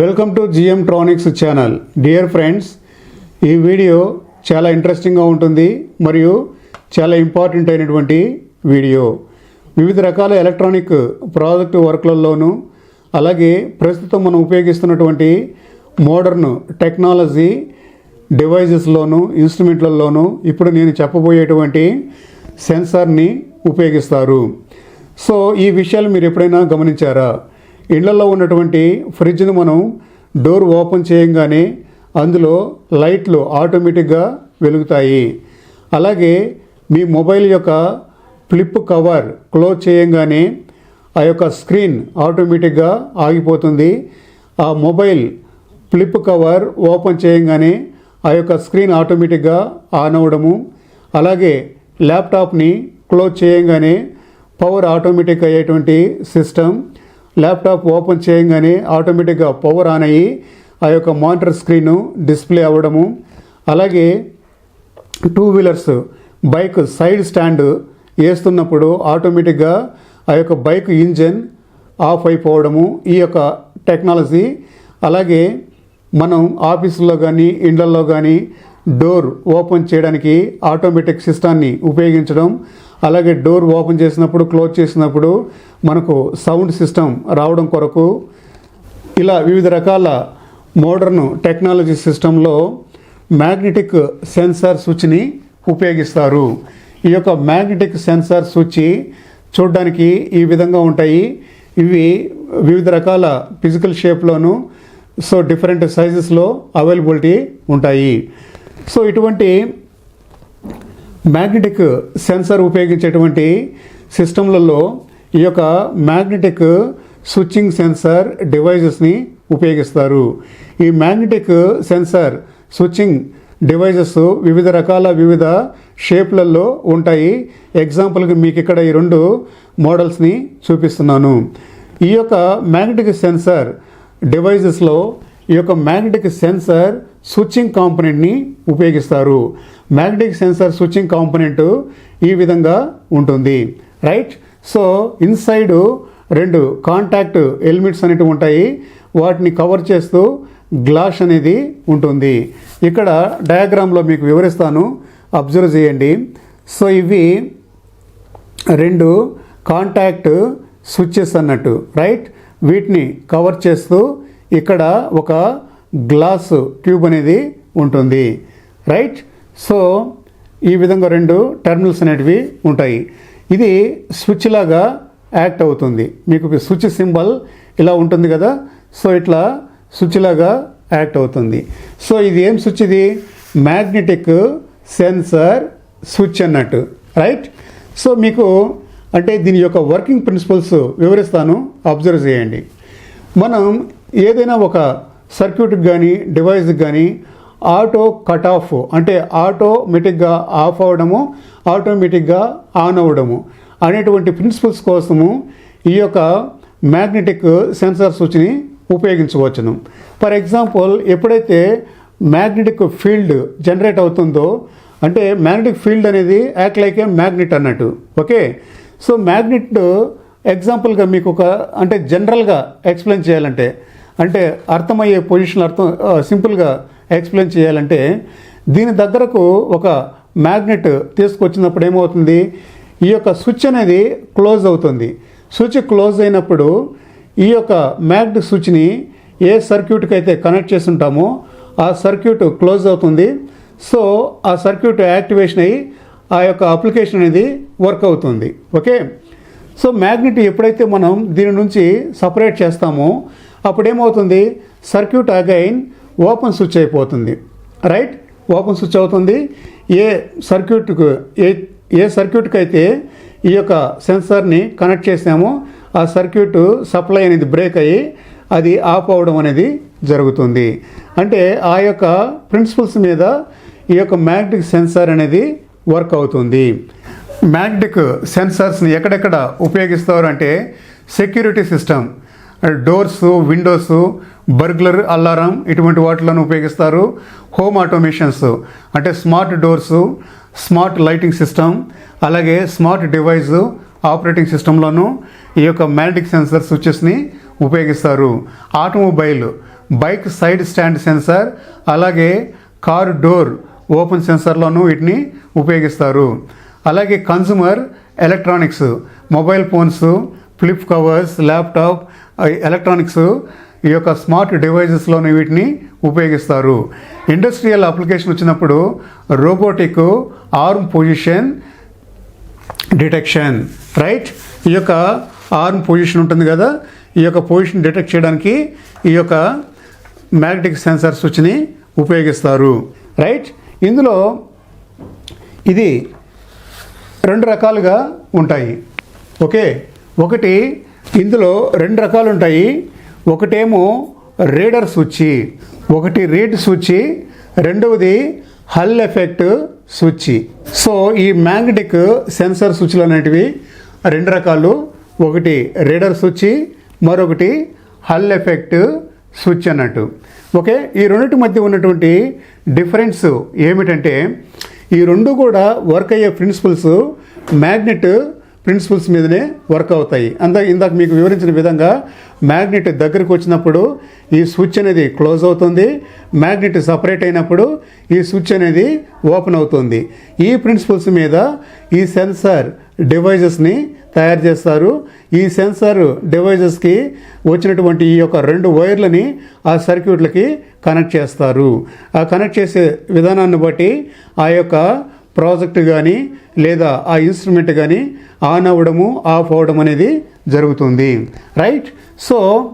Welcome to GM tronics channel dear friends ఈ video చాలా ఇంట్రెస్టింగ్గా ఉంటుంది మరియు చాలా ఇంపార్టెంట్ అయినటువంటి వీడియో. వివిధ రకాల ఎలక్ట్రానిక్ ప్రాజెక్ట్ వర్క్లలోనూ అలాగే ప్రస్తుతం మనం ఉపయోగిస్తున్నటువంటి మోడర్న్ టెక్నాలజీ డివైజెస్లోను ఇన్స్ట్రుమెంట్లలోనూ ఇప్పుడు నేను చెప్పబోయేటువంటి సెన్సార్ని ఉపయోగిస్తారు. సో ఈ విషయాలు మీరు ఎప్పుడైనా గమనించారా? ఇళ్ళలో ఉన్నటువంటి ఫ్రిడ్జ్ను మనం డోర్ ఓపెన్ చేయంగానే అందులో లైట్లు ఆటోమేటిక్గా వెలుగుతాయి. అలాగే మీ మొబైల్ యొక్క ఫ్లిప్ కవర్ క్లోజ్ చేయంగానే ఆ యొక్క స్క్రీన్ ఆటోమేటిక్గా ఆగిపోతుంది. ఆ మొబైల్ ఫ్లిప్ కవర్ ఓపెన్ చేయంగానే ఆ యొక్క స్క్రీన్ ఆటోమేటిక్గా ఆన్ అవ్వడము అలాగే ల్యాప్టాప్ని క్లోజ్ చేయంగానే పవర్ ఆటోమేటిక్ అయ్యేటువంటి సిస్టమ్ ల్యాప్టాప్ ఓపెన్ చేయంగానే ఆటోమేటిక్గా పవర్ ఆన్ అయ్యి ఆ యొక్క మానిటర్ స్క్రీను డిస్ప్లే అవ్వడము అలాగే two wheelers bike side stand వేస్తున్నప్పుడు ఆటోమేటిక్గా ఆ యొక్క బైక్ ఇంజన్ ఆఫ్ అయిపోవడము ఈ యొక్క టెక్నాలజీ అలాగే మనం ఆఫీసుల్లో కానీ ఇండ్లల్లో కానీ డోర్ ఓపెన్ చేయడానికి ఆటోమేటిక్ సిస్టాన్ని ఉపయోగించడం అలాగే డోర్ ఓపెన్ చేసినప్పుడు క్లోజ్ చేసినప్పుడు మనకు సౌండ్ సిస్టమ్ రావడం కొరకు ఇలా వివిధ రకాల మోడర్న్ టెక్నాలజీ సిస్టంలో మ్యాగ్నెటిక్ సెన్సార్ స్విచ్ని ఉపయోగిస్తారు. ఈ యొక్క మ్యాగ్నెటిక్ సెన్సార్ స్విచ్ చూడడానికి ఈ విధంగా ఉంటాయి. ఇవి వివిధ రకాల ఫిజికల్ షేప్లోను సో డిఫరెంట్ సైజెస్లో అవైలబిలిటీ ఉంటాయి. సో ఇటువంటి మ్యాగ్నెటిక్ సెన్సార్ ఉపయోగించేటువంటి సిస్టంలలో ఈ యొక్క మ్యాగ్నెటిక్ స్విచ్చింగ్ సెన్సార్ డివైజెస్ని ఉపయోగిస్తారు. ఈ మ్యాగ్నెటిక్ సెన్సార్ స్విచ్చింగ్ డివైజెస్ వివిధ రకాల వివిధ షేప్లలో ఉంటాయి. ఎగ్జాంపుల్కి మీకు ఇక్కడ ఈ రెండు మోడల్స్ని చూపిస్తున్నాను. ఈ యొక్క మ్యాగ్నెటిక్ సెన్సార్ డివైజెస్లో ఈ యొక్క మ్యాగ్నెటిక్ సెన్సార్ స్విచ్చింగ్ కాంపనెంట్ని ఉపయోగిస్తారు. మ్యాగ్నెటిక్ సెన్సార్ స్విచ్చింగ్ కాంపోనెంట్ ఈ విధంగా ఉంటుంది. రైట్? సో ఇన్సైడ్ రెండు కాంటాక్ట్ ఎలిమెంట్స్ అనేవి ఉంటాయి. వాటిని కవర్ చేస్తూ గ్లాస్ అనేది ఉంటుంది. ఇక్కడ డయాగ్రామ్లో మీకు వివరిస్తాను. అబ్జర్వ్ చేయండి. సో ఇవి రెండు కాంటాక్ట్ స్విచ్చెస్ అన్నట్టు. రైట్? వీటిని కవర్ చేస్తూ ఇక్కడ ఒక గ్లాస్ ట్యూబ్ అనేది ఉంటుంది. రైట్? సో ఈ విధంగా రెండు టెర్మినల్స్ అనేటివి ఉంటాయి. ఇది స్విచ్ లాగా యాక్ట్ అవుతుంది. మీకు స్విచ్ సింబల్ ఇలా ఉంటుంది కదా సో ఇట్లా స్విచ్ లాగా యాక్ట్ అవుతుంది. సో ఇది ఏం స్విచ్ ఇది? మ్యాగ్నెటిక్ సెన్సార్ స్విచ్ అన్నట్టు రైట్? సో మీకు అంటే దీని యొక్క వర్కింగ్ ప్రిన్సిపల్స్ వివరిస్తాను. అబ్జర్వ్ చేయండి. మనం ఏదైనా ఒక సర్క్యూట్కి కానీ డివైస్కి కానీ ఆటో కట్ ఆఫ్ అంటే ఆటోమేటిక్గా ఆఫ్ అవ్వడము ఆటోమేటిక్గా ఆన్ అవ్వడము అనేటువంటి ప్రిన్సిపల్స్ కోసము ఈ యొక్క మ్యాగ్నెటిక్ సెన్సార్ సూచిని ఉపయోగించవచ్చును. ఫర్ ఎగ్జాంపుల్ ఎప్పుడైతే మ్యాగ్నెటిక్ ఫీల్డ్ జనరేట్ అవుతుందో అంటే మ్యాగ్నెటిక్ ఫీల్డ్ అనేది యాక్ట్ లైక్ ఏ మ్యాగ్నెట్ అన్నట్టు ఓకే? సో మ్యాగ్నెట్ ఎగ్జాంపుల్గా మీకు ఒక అంటే జనరల్గా ఎక్స్ప్లెయిన్ చేయాలంటే అంటే అర్థమయ్యే పొజిషన్ అర్థం uh, సింపుల్గా ఎక్స్ప్లెయిన్ చేయాలంటే దీని దగ్గరకు ఒక మ్యాగ్నెట్ తీసుకొచ్చినప్పుడు ఏమవుతుంది? ఈ యొక్క స్విచ్ అనేది క్లోజ్ అవుతుంది. స్విచ్ క్లోజ్ అయినప్పుడు ఈ యొక్క మ్యాగ్నెట్ స్విచ్ని ఏ సర్క్యూట్కి అయితే కనెక్ట్ చేసి ఉంటామో ఆ సర్క్యూట్ క్లోజ్ అవుతుంది. సో ఆ సర్క్యూట్ యాక్టివేషన్ అయ్యి ఆ యొక్క అప్లికేషన్ అనేది వర్క్ అవుతుంది. ఓకే? సో మ్యాగ్నెట్ ఎప్పుడైతే మనం దీని నుంచి సపరేట్ చేస్తామో అప్పుడు ఏమవుతుంది సర్క్యూట్ అగైన్ ఓపెన్ స్విచ్ అయిపోతుంది. రైట్? ఓపెన్ స్విచ్ అవుతుంది. ఏ సర్క్యూట్కు ఏ ఏ సర్క్యూట్కి అయితే ఈ యొక్క సెన్సార్ని కనెక్ట్ చేసామో ఆ సర్క్యూట్ సప్లై అనేది బ్రేక్ అయ్యి అది ఆఫ్ అవ్వడం అనేది జరుగుతుంది. అంటే ఆ యొక్క ప్రిన్సిపల్స్ మీద ఈ యొక్క మ్యాగ్నెటిక్ సెన్సార్ అనేది వర్క్ అవుతుంది. మ్యాగ్నెటిక్ సెన్సార్స్ని ఎక్కడెక్కడ ఉపయోగిస్తారు అంటే security system doors windows burglar alarm ఇటువంటి వాటిలను ఉపయోగిస్తారు. హోమ్ ఆటోమేషన్స్ అంటే smart doors smart lighting system అలాగే స్మార్ట్ డివైస్ ఆపరేటింగ్ సిస్టంలోనూ ఈ యొక్క మ్యాగ్నెటిక్ సెన్సర్ స్విచెస్ని ఉపయోగిస్తారు. Automobile bike side stand sensor అలాగే కార్ డోర్ ఓపెన్ సెన్సార్లోనూ వీటిని ఉపయోగిస్తారు. అలాగే consumer electronics mobile phones flip covers laptop electronics ఈ యొక్క స్మార్ట్ డివైజెస్లోని వీటిని ఉపయోగిస్తారు. ఇండస్ట్రియల్ అప్లికేషన్ వచ్చినప్పుడు robotic arm position detection right? ఈ యొక్క ఆర్మ్ పొజిషన్ ఉంటుంది కదా ఈ యొక్క పొజిషన్ డిటెక్ట్ చేయడానికి ఈ యొక్క మ్యాగ్నెటిక్ సెన్సార్స్ స్విచ్ని ఉపయోగిస్తారు. రైట్? ఇందులో ఇది రెండు రకాలుగా ఉంటాయి. ఓకే? ఒకటి ఇందులో రెండు రకాలు ఉంటాయి. ఒకటేమో రీడర్ స్విచ్ ఒకటి రీడ్ స్విచ్ రెండవది హల్ ఎఫెక్ట్ స్విచ్ సో ఈ మ్యాగ్నెటిక్ సెన్సార్ స్విచ్లు అనేటివి రెండు రకాలు. ఒకటి రీడర్ స్విచ్ మరొకటి హల్ ఎఫెక్ట్ స్విచ్ అన్నట్టు. ఓకే ఈ రెండింటి మధ్య ఉన్నటువంటి డిఫరెన్స్ ఏమిటంటే ఈ రెండు కూడా వర్క్ అయ్యే ప్రిన్సిపల్స్ మ్యాగ్నెట్ ప్రిన్సిపల్స్ మీదనే వర్క్ అవుతాయి. అందా ఇందాక మీకు వివరించిన విధంగా మ్యాగ్నెట్ దగ్గరికి వచ్చినప్పుడు ఈ స్విచ్ అనేది క్లోజ్ అవుతుంది. మ్యాగ్నెట్ సపరేట్ అయినప్పుడు ఈ స్విచ్ అనేది ఓపెన్ అవుతుంది. ఈ ప్రిన్సిపల్స్ మీద ఈ సెన్సార్ డివైజెస్ని తయారు చేస్తారు. ఈ సెన్సార్ డివైజెస్కి వచ్చినటువంటి ఈ యొక్క రెండు వైర్లని ఆ సర్క్యూట్లకి కనెక్ట్ చేస్తారు. ఆ కనెక్ట్ చేసే విధానాన్ని బట్టి ఆ యొక్క ప్రాజెక్ట్ కానీ లేదా ఆ ఇన్స్ట్రుమెంట్ కానీ ఆన్ అవ్వడము ఆఫ్ అవ్వడం అనేది జరుగుతుంది. రైట్? సో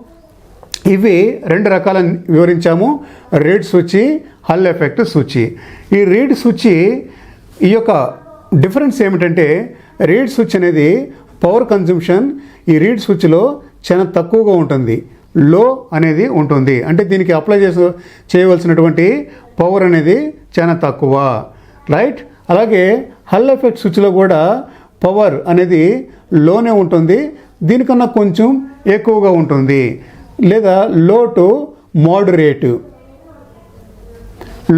ఇవి రెండు రకాల వివరించాము. రీడ్ సూచి హల్ ఎఫెక్ట్ సూచి. ఈ రీడ్ సూచి ఈ యొక్క డిఫరెన్స్ ఏమిటంటే రీడ్ స్విచ్ అనేది పవర్ కన్జంప్షన్ ఈ రీడ్ స్విచ్లో చాలా తక్కువగా ఉంటుంది. లో అనేది ఉంటుంది. అంటే దీనికి అప్లై చేసి చేయవలసినటువంటి పవర్ అనేది చాలా తక్కువ. రైట్? అలాగే హల్ ఎఫెక్ట్ స్విచ్లో కూడా పవర్ అనేది లోనే ఉంటుంది దీనికన్నా కొంచెం ఎక్కువగా ఉంటుంది లేదా low to moderate.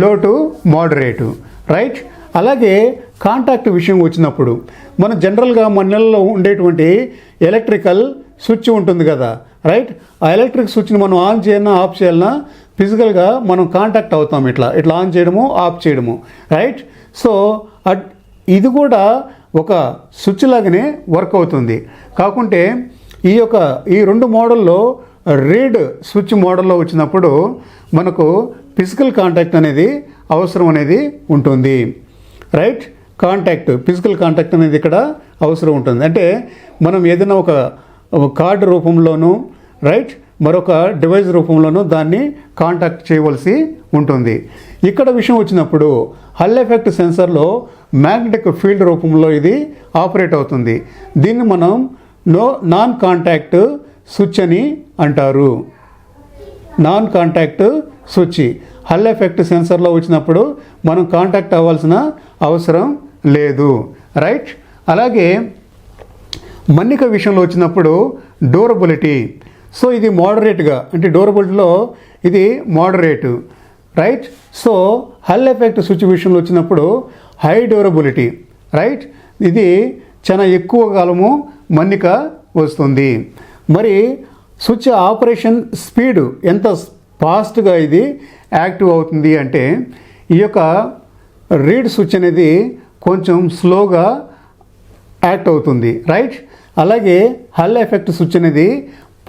Low to moderate right? అలాగే కాంటాక్ట్ విషయం వచ్చినప్పుడు మన జనరల్గా మన నెలలో ఉండేటువంటి ఎలక్ట్రికల్ స్విచ్ ఉంటుంది కదా రైట్? ఆ ఎలక్ట్రిక్ స్విచ్ని మనం ఆన్ చేయాలన్నా ఆఫ్ చేయాలన్నా ఫిజికల్గా మనం కాంటాక్ట్ అవుతాం ఇట్లా. ఇట్లా ఆన్ చేయడము ఆఫ్ చేయడము రైట్? సో అట్ ఇది కూడా ఒక స్విచ్ లాగానే వర్క్ అవుతుంది. కాకుంటే ఈ యొక్క ఈ రెండు మోడల్లో రీడ్ స్విచ్ మోడల్లో వచ్చినప్పుడు మనకు ఫిజికల్ కాంటాక్ట్ అనేది అవసరం అనేది ఉంటుంది. రైట్? కాంటాక్ట్ ఫిజికల్ కాంటాక్ట్ అనేది ఇక్కడ అవసరం ఉంటుంది. అంటే మనం ఏదైనా ఒక కార్డు రూపంలోనూ రైట్? మరొక డివైస్ రూపంలోనూ దాన్ని కాంటాక్ట్ చేయవలసి ఉంటుంది. ఇక్కడ విషయం వచ్చినప్పుడు హల్ ఎఫెక్ట్ సెన్సర్లో మ్యాగ్నెటిక్ ఫీల్డ్ రూపంలో ఇది ఆపరేట్ అవుతుంది. దీన్ని మనం నో నాన్ కాంటాక్ట్ స్విచ్ అని అంటారు. Non contact switch. Hall effect సెన్సర్లో వచ్చినప్పుడు మనం కాంటాక్ట్ అవ్వాల్సిన అవసరం లేదు. రైట్? అలాగే మన్నిక విషయంలో వచ్చినప్పుడు డ్యూరబిలిటీ. సో ఇది మోడరేట్గా అంటే డ్యూరబిలిటీలో ఇది moderate right so Hall effect switch విషయంలో వచ్చినప్పుడు హై డ్యూరబిలిటీ రైట్ ఇది చాలా ఎక్కువ కాలము మన్నిక వస్తుంది. మరి స్విచ్ ఆపరేషన్ స్పీడ్ ఎంత ఫాస్ట్గా ఇది యాక్టివ్ అవుతుంది అంటే ఈ యొక్క రీడ్ స్విచ్ అనేది కొంచెం స్లోగా యాక్ట్ అవుతుంది. రైట్ అలాగే హల్ ఎఫెక్ట్ స్విచ్ అనేది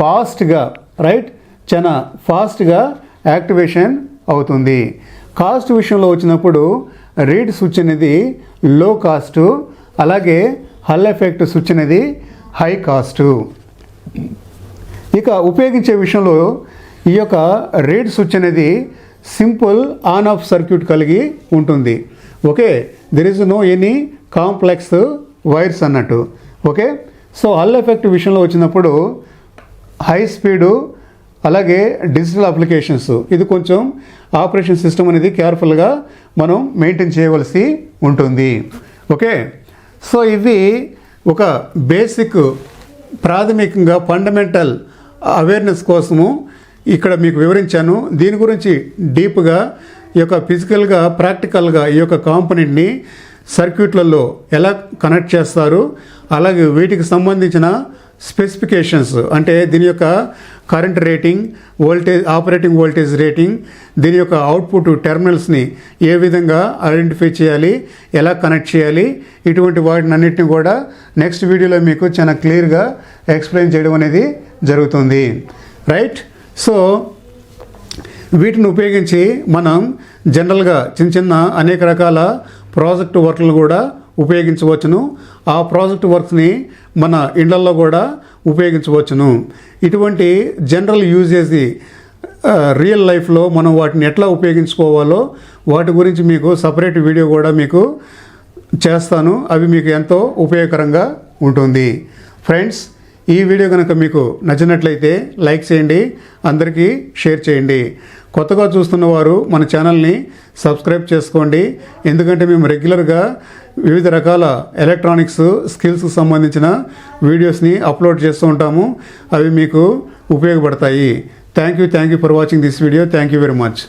ఫాస్ట్గా రైట్? చాలా ఫాస్ట్గా యాక్టివేషన్ అవుతుంది. కాస్ట్ విషయంలో వచ్చినప్పుడు రీడ్ స్విచ్ అనేది లో కాస్ట్ అలాగే హల్ ఎఫెక్ట్ స్విచ్ అనేది హై కాస్టు. ఇక ఉపయోగించే విషయంలో ఈ యొక్క రీడ్ స్విచ్ అనేది సింపుల్ ఆన్ ఆఫ్ సర్క్యూట్ కలిగి ఉంటుంది. Okay? There is no any complex wires అన్నట్టు. ఓకే? సో హల్ ఎఫెక్ట్ విషయంలో వచ్చినప్పుడు హై స్పీడు అలాగే డిజిటల్ అప్లికేషన్స్ ఇది కొంచెం ఆపరేషన్ సిస్టమ్ అనేది కేర్ఫుల్గా మనం మెయింటైన్ చేయవలసి ఉంటుంది. ఓకే? సో ఇది ఒక బేసిక్ ప్రాథమికంగా ఫండమెంటల్ అవేర్నెస్ కోసము ఇక్కడ మీకు వివరించాను. దీని గురించి డీప్గా ఈ యొక్క ఫిజికల్గా ప్రాక్టికల్గా ఈ యొక్క కాంపనెంట్ని సర్క్యూట్లలో ఎలా కనెక్ట్ చేస్తారు అలాగే వీటికి సంబంధించిన స్పెసిఫికేషన్స్ అంటే దీని యొక్క current rating voltage operating voltage rating దీని యొక్క అవుట్పుట్ టెర్మినల్స్ని ఏ విధంగా ఐడెంటిఫై చేయాలి ఎలా కనెక్ట్ చేయాలి ఇటువంటి వాటిని అన్నిటిని కూడా నెక్స్ట్ వీడియోలో మీకు చాలా క్లియర్గా ఎక్స్ప్లెయిన్ చేయడం అనేది జరుగుతుంది. రైట్? సో వీటిని ఉపయోగించి మనం జనరల్గా చిన్న చిన్న అనేక రకాల ప్రాజెక్ట్ వర్క్లు కూడా ఉపయోగించవచ్చును. ఆ ప్రాజెక్ట్ వర్క్స్ని మన ఇళ్ళలో కూడా ఉపయోగించవచ్చును. ఇటువంటి జనరల్ యూజేజ్ రియల్ లైఫ్లో మనం వాటిని ఎట్లా ఉపయోగించుకోవాలో వాటి గురించి మీకు సపరేట్ వీడియో కూడా మీకు చేస్తాను. అవి మీకు ఎంతో ఉపయోగకరంగా ఉంటుంది. ఫ్రెండ్స్ ఈ వీడియో కనుక మీకు నచ్చినట్లయితే లైక్ చేయండి అందరికీ షేర్ చేయండి. కొత్తగా చూస్తున్న వారు మన ఛానల్ని సబ్స్క్రైబ్ చేసుకోండి. ఎందుకంటే మేము రెగ్యులర్గా వివిధ రకాల ఎలక్ట్రానిక్స్ స్కిల్స్కి సంబంధించిన వీడియోస్ని అప్లోడ్ చేస్తూ ఉంటాము. అవి మీకు ఉపయోగపడతాయి. Thank you thank you for watching this video. Thank you very much.